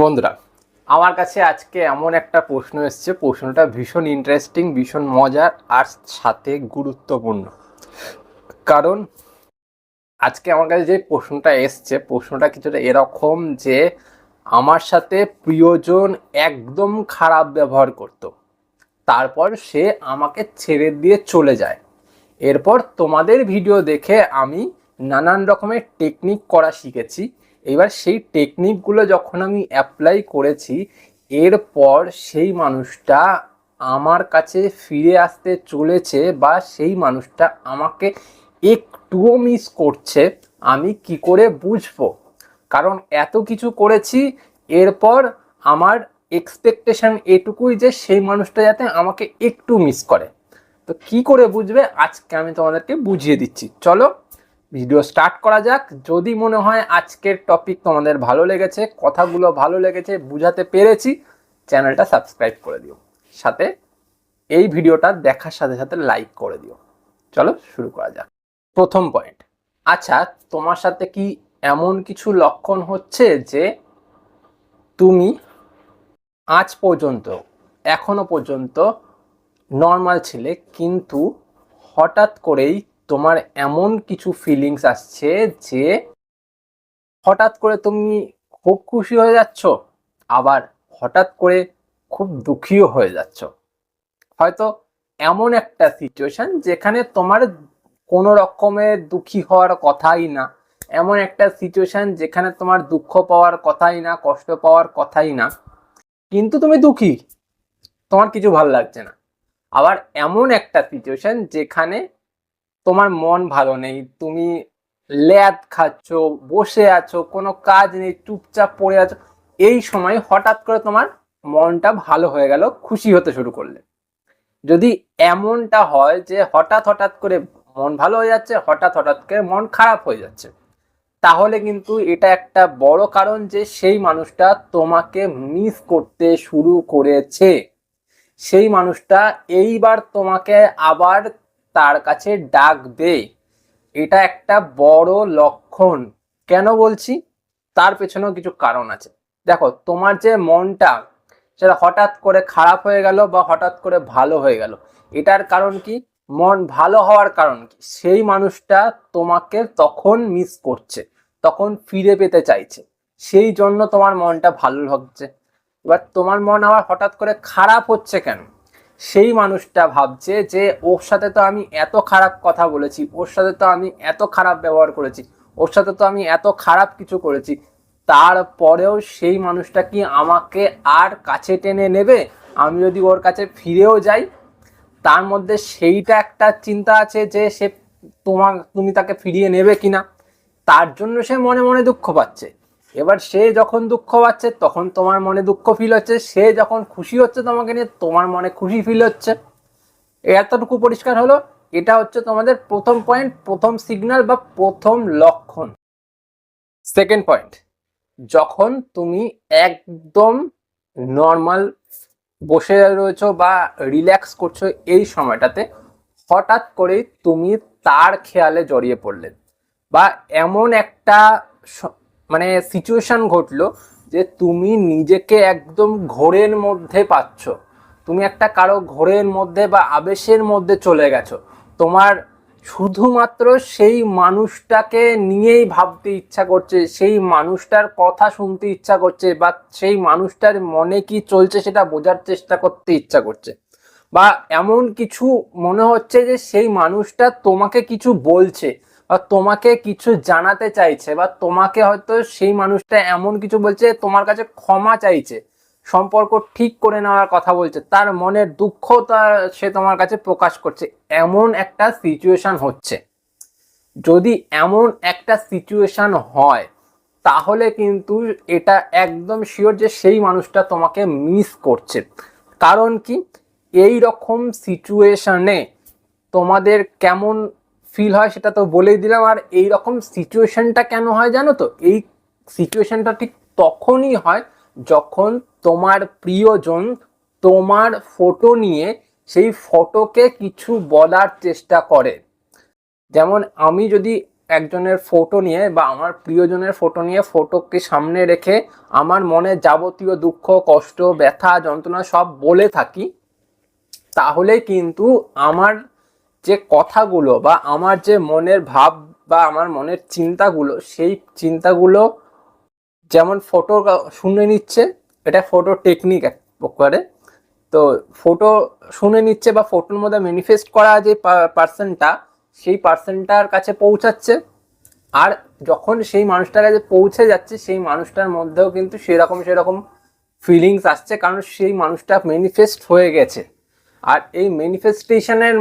বন্ধুরা, আমার কাছে আজকে এমন একটা প্রশ্ন এসছে। প্রশ্নটা ভীষণ ইন্টারেস্টিং ভীষণ মজার আর সাথে গুরুত্বপূর্ণ। কারণ আজকে আমার কাছে যে প্রশ্নটা এসছে, প্রশ্নটা কিছুটা এরকম যে আমার সাথে প্রিয়জন একদম খারাপ ব্যবহার করতো। তারপর সে আমাকে ছেড়ে দিয়ে চলে যায়। এরপর তোমাদের ভিডিও দেখে আমি নানান রকমের টেকনিক করা শিখেছি। এবার সেই টেকনিকগুলো যখন আমি অ্যাপ্লাই করেছি, এরপর সেই মানুষটা আমার কাছে ফিরে আসতে চলেছে বা সেই মানুষটা আমাকে একটুও মিস করছে, আমি কি করে বুঝব? কারণ এত কিছু করেছি, এরপর আমার এক্সপেকটেশন এটুকুই যে সেই মানুষটা যাতে আমাকে একটু মিস করে। তো কি করে বুঝবে? আজকে আমি তোমাদেরকে বুঝিয়ে দিচ্ছি। চলো ভিডিও স্টার্ট করা যাক। যদি মনে হয় আজকের টপিক তোমাদের ভালো লেগেছে, কথাগুলো ভালো লেগেছে, বুঝাতে পেরেছি, চ্যানেলটা সাবস্ক্রাইব করে দিও। সাথে এই ভিডিওটা দেখার সাথে সাথে লাইক করে দিও। চলো শুরু করা যাক। প্রথম পয়েন্ট আচ্ছা তোমার সাথে কি এমন কিছু লক্ষণ হচ্ছে যে তুমি আজ পর্যন্ত, এখনও পর্যন্ত নর্মাল ছিলে, কিন্তু হঠাৎ করেই তোমার এমন কিছু ফিলিংস আসছে যে হঠাৎ করে তুমি খুব খুশি হয়ে যাচ্ছ, আবার হঠাৎ করে খুব দুঃখীও হয়ে যাচ্ছ। হয়তো এমন একটা সিচুয়েশন যেখানে তোমার কোনো রকমের দুঃখী হওয়ার কথাই না। এমন একটা সিচুয়েশন যেখানে তোমার দুঃখ পাওয়ার কথাই না, কষ্ট পাওয়ার কথাই না। কিন্তু তুমি দুঃখী, তোমার কিছু ভালো লাগছে না। আবার এমন একটা সিচুয়েশন যেখানে তোমার মন ভালো নেই, তুমি ল্যাদ খাচ্ছ, বসে আছো, কোনো কাজ নেই, চুপচাপ পড়ে আছো, এই সময় হঠাৎ করে তোমার মনটা ভালো হয়ে গেল, খুশি হতে শুরু করলে। যদি এমনটা হয় যে হঠাৎ হঠাৎ করে মন ভালো হয়ে যাচ্ছে, হঠাৎ হঠাৎ করে মন খারাপ হয়ে যাচ্ছে, তাহলে কিন্তু এটা একটা বড় কারণ যে সেই মানুষটা তোমাকে মিস করতে শুরু করেছে। সেই মানুষটা এইবার তোমাকে আবার তার কাছে ডাকবে এটা একটা বড় লক্ষণ। কেন বলছি? তার পেছনেও কিছু কারণ আছে। দেখো, তোমার যে মনটা, সেটা হঠাৎ করে খারাপ হয়ে গেল বা হঠাৎ করে ভালো হয়ে গেল, এটার কারণ কি? মন ভালো হওয়ার কারণ কি? সেই মানুষটা তোমাকে তখন মিস করছে, তখন ফিরে পেতে চাইছে। সেই জন্য তোমার মনটা ভালো লাগছে এবার তোমার মন আবার হঠাৎ করে খারাপ হচ্ছে কেন? সেই মানুষটা ভাবছে যে ওর সাথে তো আমি এত খারাপ কথা বলেছি, ওর সাথে তো আমি এত খারাপ ব্যবহার করেছি, ওর সাথে তো আমি এত খারাপ কিছু করেছি, তারপরেও সেই মানুষটা কি আমাকে আর কাছে টেনে নেবে? আমি যদি ওর কাছে ফিরেও যাই, তার মধ্যে সেইটা একটা চিন্তা আছে যে সে তোমার তুমি তাকে ফিরিয়ে নেবে কিনা? তার জন্য সে মনে মনে দুঃখ পাচ্ছে। এবার সে যখন দুঃখ পাচ্ছে, তখন তোমার মনে দুঃখ ফিল হচ্ছে। সে যখন খুশি হচ্ছে তোমাকে নিয়ে, তোমার মনে খুশি ফিল হচ্ছে। এতটুকু পরিষ্কার হলো। এটা হচ্ছে তোমাদের প্রথম পয়েন্ট প্রথম সিগন্যাল বা প্রথম লক্ষণ। সেকেন্ড পয়েন্ট যখন তুমি একদম নর্মাল বসে রয়েছো বা রিল্যাক্স করছ এই সময়টাতে, হঠাৎ করেই তুমি তার খেয়ালে জড়িয়ে পড়লে বা এমন একটা মানে সিচুয়েশন ঘটলো যে তুমি নিজেকে একদম ঘোরের মধ্যে পাচ্ছ। তুমি একটা কারও ঘোরের মধ্যে বা আবেশের মধ্যে চলে গেছো। তোমার শুধুমাত্র সেই মানুষটাকে নিয়েই ভাবতে ইচ্ছা করছে, সেই মানুষটার কথা শুনতে ইচ্ছা করছে বা সেই মানুষটার মনে কি চলছে সেটা বোঝার চেষ্টা করতে ইচ্ছা করছে। বা এমন কিছু মনে হচ্ছে যে সেই মানুষটা তোমাকে কিছু বলছে। বা তোমাকে কিছু জানাতে চাইছে বা তোমাকে হয়তো সেই মানুষটা এমন কিছু বলছে তোমার কাছে ক্ষমা চাইছে, সম্পর্ক ঠিক করে নেওয়ার কথা বলছে, তার মনের দুঃখ দুঃখতা সে তোমার কাছে প্রকাশ করছে। এমন একটা সিচুয়েশান হচ্ছে। যদি এমন একটা সিচুয়েশান হয়, তাহলে কিন্তু এটা একদম শিওর যে সেই মানুষটা তোমাকে মিস করছে। কারণ কি? এই রকম সিচুয়েশানে তোমাদের কেমন ফিল হয় সেটা তো বলেই দিলাম। আর এই রকম সিচুয়েশনটা কেন হয় জানো তো? এই সিচুয়েশনটা ঠিক তখনই হয় যখন তোমার প্রিয়জন তোমার ফটো নিয়ে সেই ফটোকে কিছু বলার চেষ্টা করে। যেমন আমি যদি একজনের ফটো নিয়ে বা আমার প্রিয়জনের ফটো নিয়ে ফটোকে সামনে রেখে আমার মনে যাবতীয় দুঃখ, কষ্ট, ব্যথা, যন্ত্রণা সব বলে থাকি তাহলে কিন্তু আমার যে কথাগুলো বা আমার যে মনের ভাব বা আমার মনের চিন্তাগুলো, সেই চিন্তাগুলো যেমন ফটো শুনে নিচ্ছে, এটা ফটো টেকনিক এক প্রকারে। তো ফটো শুনে নিচ্ছে বা ফটোর মধ্যে ম্যানিফেস্ট করা যে পার্সনটা সেই পার্সনটার কাছে পৌঁছাচ্ছে। আর যখন সেই মানুষটার কাছে পৌঁছে যাচ্ছে, সেই মানুষটার মধ্যেও কিন্তু সেরকম সেরকম ফিলিংস আসছে, কারণ সেই মানুষটা ম্যানিফেস্ট হয়ে গেছে। আর এই ম্যানিফেস্টেশনের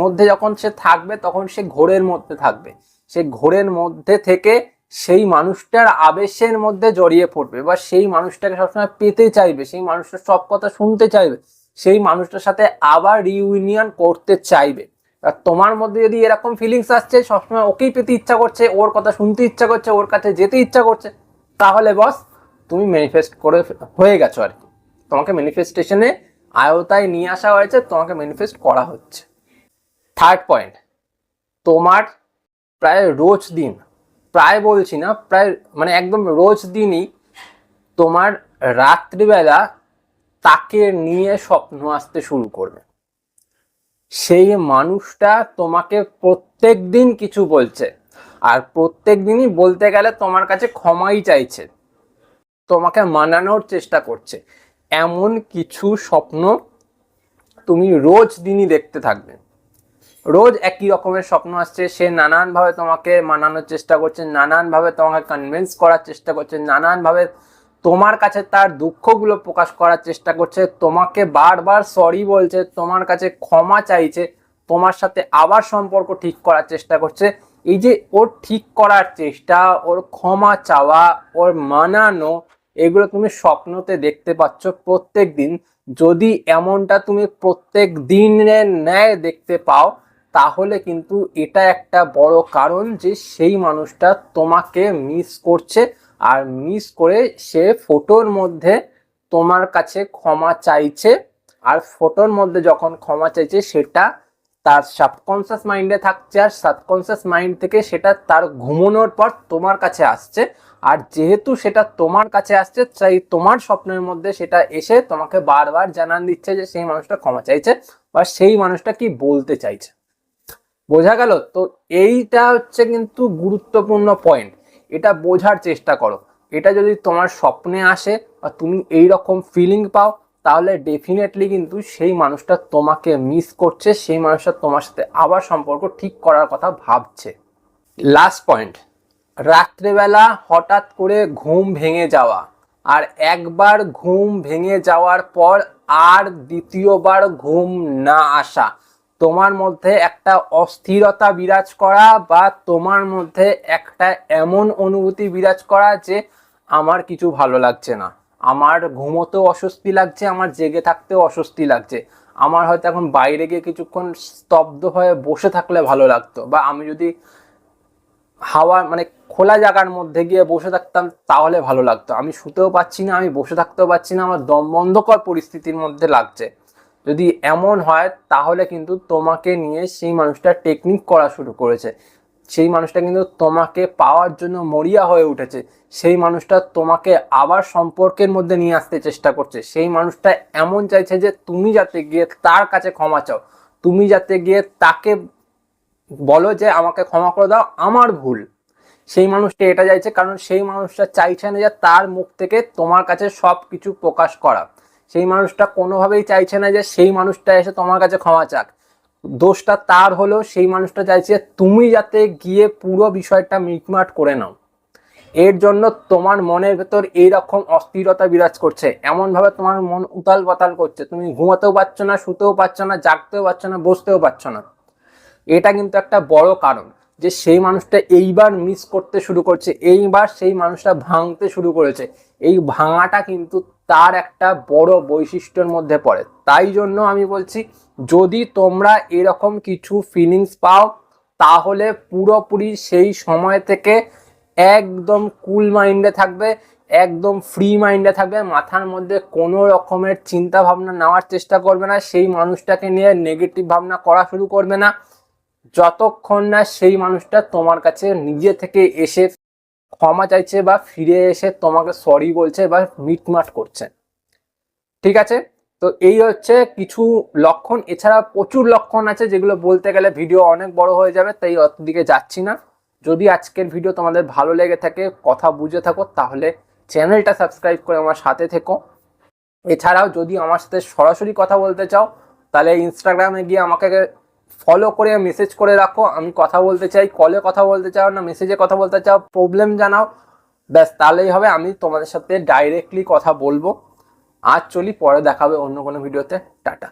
মধ্যে যখন সে থাকবে, তখন সে ঘোরের মধ্যে থাকবে। সে ঘোরের মধ্যে থেকে সেই মানুষটার আবেশের মধ্যে জড়িয়ে পড়বে বা সেই মানুষটাকে সবসময় পেতে চাইবে, সেই মানুষটার সব কথা শুনতে চাইবে, সেই মানুষটার সাথে আবার রিউনিয়ন করতে চাইবে। আর তোমার মধ্যে যদি এরকম ফিলিংস আসছে, সবসময় ওকেই পেতে ইচ্ছা করছে, ওর কথা শুনতে ইচ্ছা করছে, ওর কাছে যেতে ইচ্ছা করছে, তাহলে বস তুমি ম্যানিফেস্ট করে হয়ে গেছো আর কি। তোমাকে ম্যানিফেস্টেশনে আয়তায় নিয়ে আসা হয়েছে, তোমাকে ম্যানিফেস্ট করা হচ্ছে। থার্ড পয়েন্ট তোমার প্রায় রোজ দিন, প্রায় বলছি না, প্রায় মানে একদম রোজ দিনই তোমার রাত্রিবেলা তাকে নিয়ে স্বপ্ন আসতে শুরু করবে। সেই মানুষটা তোমাকে প্রত্যেক দিন কিছু বলছে, আর প্রত্যেক দিনই বলতে গেলে তোমার কাছে ক্ষমাই চাইছে, তোমাকে মানানোর চেষ্টা করছে। এমন কিছু স্বপ্ন তুমি রোজ দিনই দেখতে থাকবে। রোজ একই রকমের স্বপ্ন আসছে, সে নানানভাবে তোমাকে মানানোর চেষ্টা করছে, নানানভাবে তোমাকে কনভিন্স করার চেষ্টা করছে, নানানভাবে তোমার কাছে তার দুঃখগুলো প্রকাশ করার চেষ্টা করছে, তোমাকে বারবার সরি বলছে, তোমার কাছে ক্ষমা চাইছে, তোমার সাথে আবার সম্পর্ক ঠিক করার চেষ্টা করছে। এই যে ওর ঠিক করার চেষ্টা, ওর ক্ষমা চাওয়া, ওর মানানো এগুলো তুমি স্বপ্নতে দেখতে পাচ্ছ প্রত্যেক দিন যদি এমনটা তুমি প্রত্যেক দিনের ন্যায় দেখতে পাও, তাহলে কিন্তু এটা একটা বড় কারণ যে সেই মানুষটা তোমাকে মিস করছে আর মিস করে সে ফটোর মধ্যে তোমার কাছে ক্ষমা চাইছে। আর ফটোর মধ্যে যখন ক্ষমা চাইছে, সেটা তার সাবকনসিয়াস মাইন্ডে থাকছে আর সাবকনসিয়াস মাইন্ড থেকে সেটা তার ঘুমানোর পর তোমার কাছে আসছে। আর যেহেতু সেটা তোমার কাছে আসছে, তাই তোমার স্বপ্নের মধ্যে সেটা এসে তোমাকে বারবার জানান দিচ্ছে যে সেই মানুষটা ক্ষমা চাইছে বা সেই মানুষটা কি বলতে চাইছে। বোঝা গেল? তো এইটা হচ্ছে কিন্তু গুরুত্বপূর্ণ পয়েন্ট এটা বোঝার চেষ্টা করো। এটা যদি তোমার স্বপ্নে আসে বা তুমি এই রকম ফিলিং পাও তাহলে ডেফিনেটলি কিন্তু সেই মানুষটা তোমাকে মিস করছে, সেই মানুষটা তোমার সাথে আবার সম্পর্ক ঠিক করার কথা ভাবছে। লাস্ট পয়েন্ট রাত্রেবেলা হঠাৎ করে ঘুম ভেঙে যাওয়া। আর একবার ঘুম ভেঙে যাওয়ার পর আর দ্বিতীয়বার ঘুম না আসা। তোমার মধ্যে একটা অস্থিরতা বিরাজ করা বা তোমার মধ্যে একটা এমন অনুভূতি বিরাজ করা যে আমার কিছু ভালো লাগছে না। আমার ঘুমোতেও অস্বস্তি লাগছে, আমার জেগে থাকতেও অস্বস্তি লাগছে। আমার হয়তো এখন বাইরে গিয়ে কিছুক্ষণ স্তব্ধ হয়ে বসে থাকলে ভালো লাগতো। বা আমি যদি হাওয়া মানে খোলা জায়গার মধ্যে গিয়ে বসে থাকতাম তাহলে ভালো লাগতো। আমি শুতেও পাচ্ছি না, আমি বসে থাকতেও পাচ্ছি না, আমার দম বন্ধকর পরিস্থিতির মধ্যে লাগছে। যদি এমন হয় তাহলে কিন্তু তোমাকে নিয়ে সেই মানুষটা টেকনিক করা শুরু করেছে। সেই মানুষটা কিন্তু তোমাকে পাওয়ার জন্য মরিয়া হয়ে উঠেছে। সেই মানুষটা তোমাকে আবার সম্পর্কের মধ্যে নিয়ে আসতে চেষ্টা করছে। সেই মানুষটা এমন চাইছে যে তুমি যাতে গিয়ে তার কাছে ক্ষমা চাও। তুমি যাতে গিয়ে তাকে বলো যে আমাকে ক্ষমা করে দাও, আমার ভুল। সেই মানুষটা এটা চাইছে কারণ সেই মানুষটা চাইছে না যে তার মুখ থেকে তোমার কাছে সব কিছু প্রকাশ করা। সেই মানুষটা কোনোভাবেই চাইছে না যে সেই মানুষটা এসে তোমার কাছে ক্ষমা চাক। দোষটা তার হলো, সেই মানুষটা চাইছে তুমি যাতে গিয়ে পুরো বিষয়টা মিটমাট করে নাও। এর জন্য তোমার মনের ভেতর এইরকম অস্থিরতা বিরাজ করছে। এমনভাবে তোমার মন উতাল পাতাল করছে। তুমি ঘুমাতেও পারছ না, শুতেও পারছ না, জাগতেও পারছ না, বসতেও পারছ না। এটা কিন্তু একটা বড় কারণ যে সেই মানুষটা এইবার মিস করতে শুরু করছে। এইবার সেই মানুষটা ভাঙতে শুরু করেছে। এই ভাঙাটা কিন্তু তার একটা বড় বৈশিষ্ট্যের মধ্যে পড়ে। তাই জন্য আমি বলছি, যদি তোমরা এরকম কিছু ফিলিংস পাও, তাহলে পুরোপুরি সেই সময় থেকে একদম কুল মাইন্ডে থাকবে, একদম ফ্রি মাইন্ডে থাকবে, মাথার মধ্যে কোনো রকমের চিন্তা ভাবনা নেওয়ার চেষ্টা করবে না, সেই মানুষটাকে নিয়ে নেগেটিভ ভাবনা করা শুরু করবে না। যতক্ষণ না সেই মানুষটা তোমার কাছে নিজে থেকে এসে ক্ষমা চাইছে বা ফিরে এসে তোমাকে সরি বলছে বা মিটমাট করছে। ঠিক আছে? তো এই হচ্ছে কিছু লক্ষণ। এছাড়া প্রচুর লক্ষণ আছে যেগুলো বলতে গেলে ভিডিও অনেক বড় হয়ে যাবে, তাই অত দিকে যাচ্ছি না। যদি আজকের ভিডিও তোমাদের ভালো লেগে থাকে, কথা বুঝে থাকো, তাহলে চ্যানেলটা সাবস্ক্রাইব করে আমার সাথে থেকো। এছাড়াও যদি আমার সাথে সরাসরি কথা বলতে চাও, তাহলে ইনস্টাগ্রামে গিয়ে আমাকে ফলো করে মেসেজ করে রাখো। আমি কথা বলতে চাই কলে কথা বলতে চাও না মেসেজে কথা বলতে চাও প্রবলেম জানাও। ব্যাস, তাহলেই হবে। আমি তোমাদের সাথে ডাইরেক্টলি কথা বলব। আর চলি, পরে দেখাবে অন্য কোনো ভিডিওতে টাটা।